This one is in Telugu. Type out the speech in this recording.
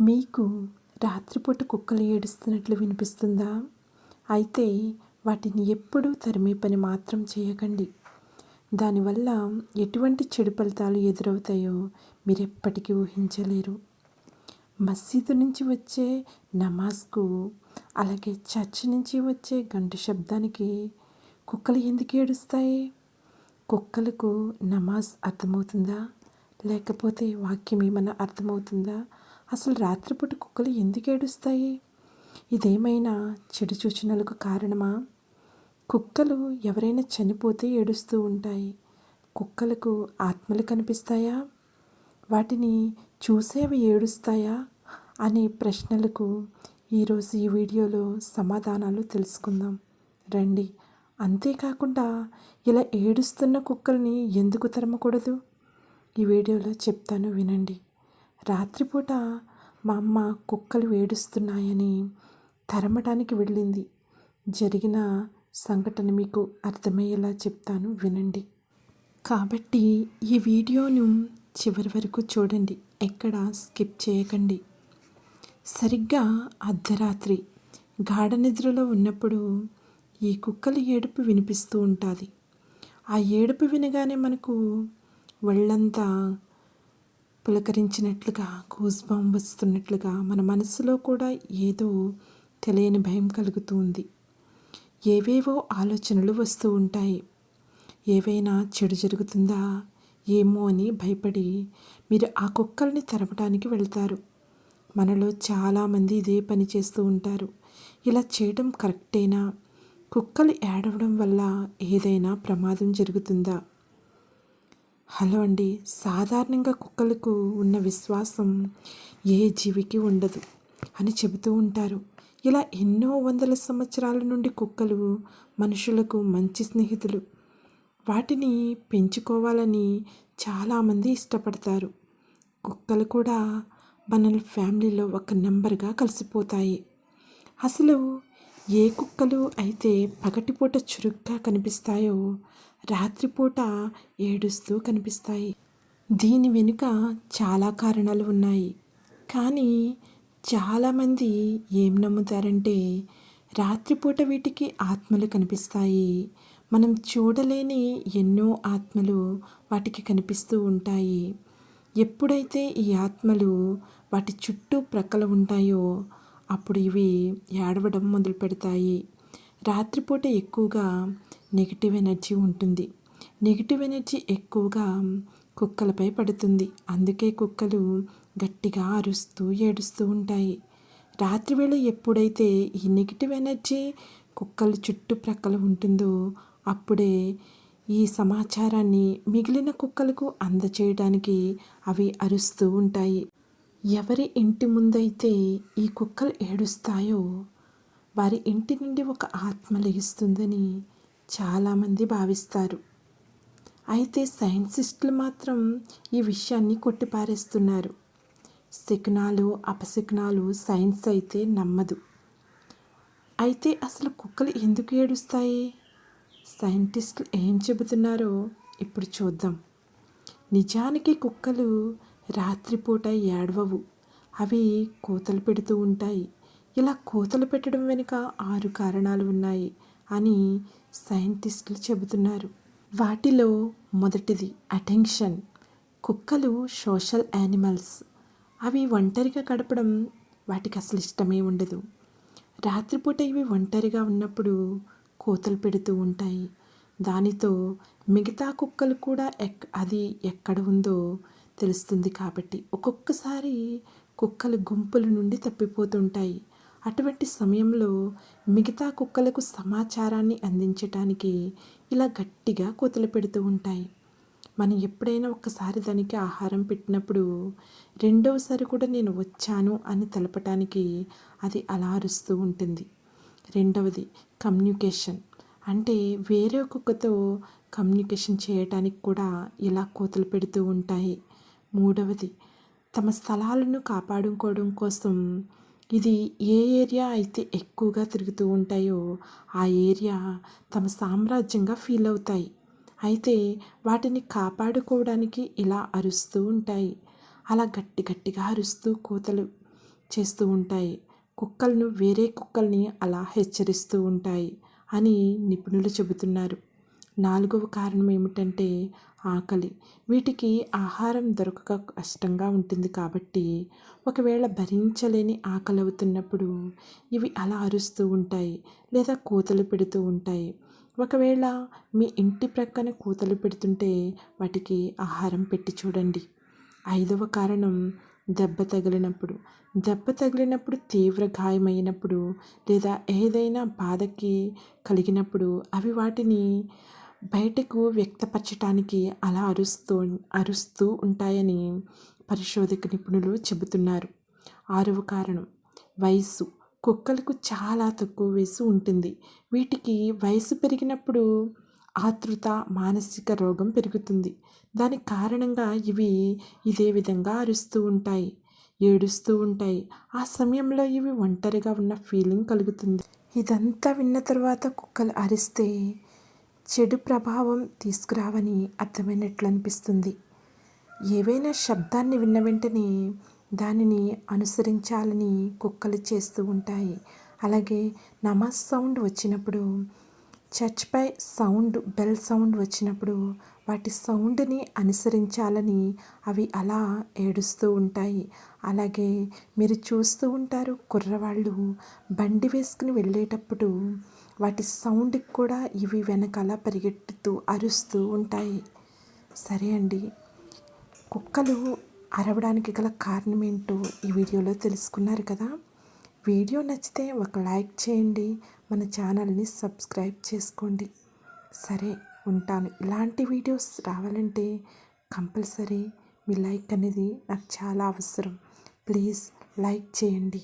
మీకు రాత్రిపూట కుక్కలు ఏడుస్తున్నట్లు వినిపిస్తుందా? అయితే వాటిని ఎప్పుడూ తరిమే పని మాత్రం చేయకండి. దానివల్ల ఎటువంటి చెడు ఫలితాలు ఎదురవుతాయో మీరు ఎప్పటికీ ఊహించలేరు. మసీదు నుంచి వచ్చే నమాజ్కు అలాగే చర్చ్ నుంచి వచ్చే గంట శబ్దానికి కుక్కలు ఎందుకు ఏడుస్తాయి? కుక్కలకు నమాజ్ అర్థమవుతుందా? లేకపోతే వాక్యం ఏమైనా అర్థమవుతుందా? అసలు రాత్రిపూట కుక్కలు ఎందుకు ఏడుస్తాయి? ఇదేమైనా చెడు సూచనలకు కారణమా? కుక్కలు ఎవరైనా చనిపోతే ఏడుస్తూ ఉంటాయి. కుక్కలకు ఆత్మలు కనిపిస్తాయా? వాటిని చూసేవి ఏడుస్తాయా? అనే ప్రశ్నలకు ఈరోజు ఈ వీడియోలో సమాధానాలు తెలుసుకుందాం. రండి. అంతేకాకుండా ఇలా ఏడుస్తున్న కుక్కల్ని ఎందుకు తరమకూడదు? ఈ వీడియోలో చెప్తాను వినండి. రాత్రిపూట మా అమ్మ కుక్కలు ఏడుస్తున్నాయని తరమటానికి వెళ్ళింది. జరిగిన సంఘటన మీకు అర్థమయ్యేలా చెప్తాను వినండి. కాబట్టి ఈ వీడియోను చివరి వరకు చూడండి. ఎక్కడ స్కిప్ చేయకండి. సరిగ్గా అర్ధరాత్రి. గాఢ నిద్రలో ఉన్నప్పుడు ఈ కుక్కల ఏడుపు వినిపిస్తూ ఉంటుంది. ఆ ఏడుపు వినగానే మనకు ఒళ్ళంతా పులకరించినట్లుగా గూస్బాం వస్తున్నట్లుగా మన మనసులో కూడా ఏదో తెలియని భయం కలుగుతుంది. ఏవేవో ఆలోచనలు వస్తూ ఉంటాయి. ఏవైనా చెడు జరుగుతుందా? ఏమో అని భయపడి మీరు ఆ కుక్కల్ని తరపడానికి వెళ్తారు. మనలో చాలామంది ఇదే పని చేస్తూ ఉంటారు. ఇలా చేయడం కరెక్టేనా? కుక్కలు ఏడవడం వల్ల ఏదైనా ప్రమాదం జరుగుతుందా? హలో అండి. సాధారణంగా కుక్కలకు ఉన్న విశ్వాసం ఏ జీవికి ఉండదు అని చెబుతూ ఉంటారు. ఇలా ఎన్నో వందల సంవత్సరాల నుండి కుక్కలు మనుషులకు మంచి స్నేహితులు. వాటిని పెంచుకోవాలని చాలామంది ఇష్టపడతారు. కుక్కలు కూడా మన ఫ్యామిలీలో ఒక నెంబర్గా కలిసిపోతాయి. అసలు ఏ కుక్కలు అయితే పగటిపూట చురుగ్గా కనిపిస్తాయో రాత్రిపూట ఏడుస్తూ కనిపిస్తాయి. దీని వెనుక చాలా కారణాలు ఉన్నాయి. కానీ చాలామంది ఏం నమ్ముతారంటే రాత్రిపూట వీటికి ఆత్మలు కనిపిస్తాయి. మనం చూడలేని ఎన్నో ఆత్మలు వాటికి కనిపిస్తూ ఉంటాయి. ఎప్పుడైతే ఈ ఆత్మలు వాటి చుట్టూ ప్రక్కల ఉంటాయో అప్పుడు ఇవి ఏడవడం మొదలు పెడతాయి. రాత్రిపూట ఎక్కువగా నెగిటివ్ ఎనర్జీ ఉంటుంది. నెగిటివ్ ఎనర్జీ ఎక్కువగా కుక్కలపై పడుతుంది. అందుకే కుక్కలు గట్టిగా అరుస్తూ ఏడుస్తూ ఉంటాయి. రాత్రివేళ ఎప్పుడైతే ఈ నెగిటివ్ ఎనర్జీ కుక్కల చుట్టుప్రక్కల ఉంటుందో అప్పుడే ఈ సమాచారాన్ని మిగిలిన కుక్కలకు అందచేయడానికి అవి అరుస్తూ ఉంటాయి. ఎవరి ఇంటి ముందైతే ఈ కుక్కలు ఏడుస్తాయో వారి ఇంటి నుండి ఒక ఆత్మ లెగిస్తుందని చాలామంది భావిస్తారు. అయితే సైన్సిస్టులు మాత్రం ఈ విషయాన్ని కొట్టిపారేస్తున్నారు. శకునాలు అపశకునాలు సైన్స్ అయితే నమ్మదు. అయితే అసలు కుక్కలు ఎందుకు ఏడుస్తాయి? సైంటిస్టులు ఏం చెబుతున్నారో ఇప్పుడు చూద్దాం. నిజానికి కుక్కలు రాత్రిపూట ఏడవవు. అవి కోతలు పెడుతూ ఉంటాయి. ఇలా కోతలు పెట్టడం వెనుక ఆరు కారణాలు ఉన్నాయి అని సైంటిస్టులు చెబుతున్నారు. వాటిలో మొదటిది అటెన్షన్. కుక్కలు సోషల్ యానిమల్స్. అవి ఒంటరిగా గడపడం వాటికి అసలు ఇష్టమే ఉండదు. రాత్రిపూట ఇవి ఒంటరిగా ఉన్నప్పుడు కోతలు పెడుతూ ఉంటాయి. దానితో మిగతా కుక్కలు కూడా ఎక్ అది ఎక్కడ ఉందో తెలుస్తుంది కాబట్టి. ఒక్కొక్కసారి కుక్కలు గుంపుల నుండి తప్పిపోతుంటాయి. అటువంటి సమయంలో మిగతా కుక్కలకు సమాచారాన్ని అందించటానికి ఇలా గట్టిగా కోతలు పెడుతూ ఉంటాయి. మనం ఎప్పుడైనా ఒక్కసారి దానికి ఆహారం పెట్టినప్పుడు రెండవసారి కూడా నేను వచ్చాను అని తెలపటానికి అది అలా అరుస్తూ ఉంటుంది. రెండవది కమ్యూనికేషన్. అంటే వేరే కుక్కతో కమ్యూనికేషన్ చేయటానికి కూడా ఇలా కోతలు పెడుతూ ఉంటాయి. మూడవది తమ స్థలాలను కాపాడుకోవడం కోసం ఇది ఏ ఏరియా అయితే ఎక్కువగా తిరుగుతూ ఉంటాయో ఆ ఏరియా తమ సామ్రాజ్యంగా ఫీల్ అవుతాయి. అయితే వాటిని కాపాడుకోవడానికి ఇలా అరుస్తూ ఉంటాయి. అలా గట్టి గట్టిగా అరుస్తూ కోతలు చేస్తూ ఉంటాయి. కుక్కలను వేరే కుక్కల్ని అలా హెచ్చరిస్తూ ఉంటాయి అని నిపుణులు చెబుతున్నారు. నాలుగవ కారణం ఏమిటంటే ఆకలి. వీటికి ఆహారం దొరకక కష్టంగా ఉంటుంది కాబట్టి ఒకవేళ భరించలేని ఆకలి అవుతున్నప్పుడు ఇవి అలా అరుస్తూ ఉంటాయి లేదా కూతలు పెడుతూ ఉంటాయి. ఒకవేళ మీ ఇంటి ప్రక్కన కూతలు పెడుతుంటే వాటికి ఆహారం పెట్టి చూడండి. ఐదవ కారణం దెబ్బ తగిలినప్పుడు. దెబ్బ తగిలినప్పుడు తీవ్ర గాయమైనప్పుడు లేదా ఏదైనా బాధకి కలిగినప్పుడు అవి వాటిని బయటకు వ్యక్తపరచటానికి అలా అరుస్తూ అరుస్తూ ఉంటాయని పరిశోధక నిపుణులు చెబుతున్నారు. ఆరవ కారణం వయసు కుక్కలకు చాలా తక్కువ వయసు ఉంటుంది. వీటికి వయసు పెరిగినప్పుడు ఆతృత మానసిక రోగం పెరుగుతుంది. దానికి కారణంగా ఇవి ఇదే విధంగా అరుస్తూ ఉంటాయి ఏడుస్తూ ఉంటాయి. ఆ సమయంలో ఇవి ఒంటరిగా ఉన్న ఫీలింగ్ కలుగుతుంది. ఇదంతా విన్న తర్వాత కుక్కలు అరిస్తే చెడు ప్రభావం తీసుకురావని అర్థమైనట్లు అనిపిస్తుంది ఏవైనా శబ్దాన్ని విన్న వెంటనే దానిని అనుసరించాలని కుక్కలు చేస్తూ ఉంటాయి. అలాగే నమాజ్ సౌండ్ వచ్చినప్పుడు చర్చ్పై సౌండ్ బెల్ సౌండ్ వచ్చినప్పుడు వాటి సౌండ్ని అనుసరించాలని అవి అలా ఏడుస్తూ ఉంటాయి. అలాగే మీరు చూస్తూ ఉంటారు కుర్రవాళ్ళు బండి వేసుకుని వెళ్ళేటప్పుడు వాటి సౌండ్కి కూడా ఇవి వెనకాల పరిగెట్టుతూ అరుస్తూ ఉంటాయి. సరే అండి. కుక్కలు అరవడానికి గల కారణం ఏంటో ఈ వీడియోలో తెలుసుకున్నారు కదా. వీడియో నచ్చితే ఒక లైక్ చేయండి. మన ఛానల్ని సబ్స్క్రైబ్ చేసుకోండి. సరే ఉంటాను. ఇలాంటి వీడియోస్ రావాలంటే కంపల్సరీ మీ లైక్ అనేది నాకు చాలా అవసరం. ప్లీజ్ లైక్ చేయండి.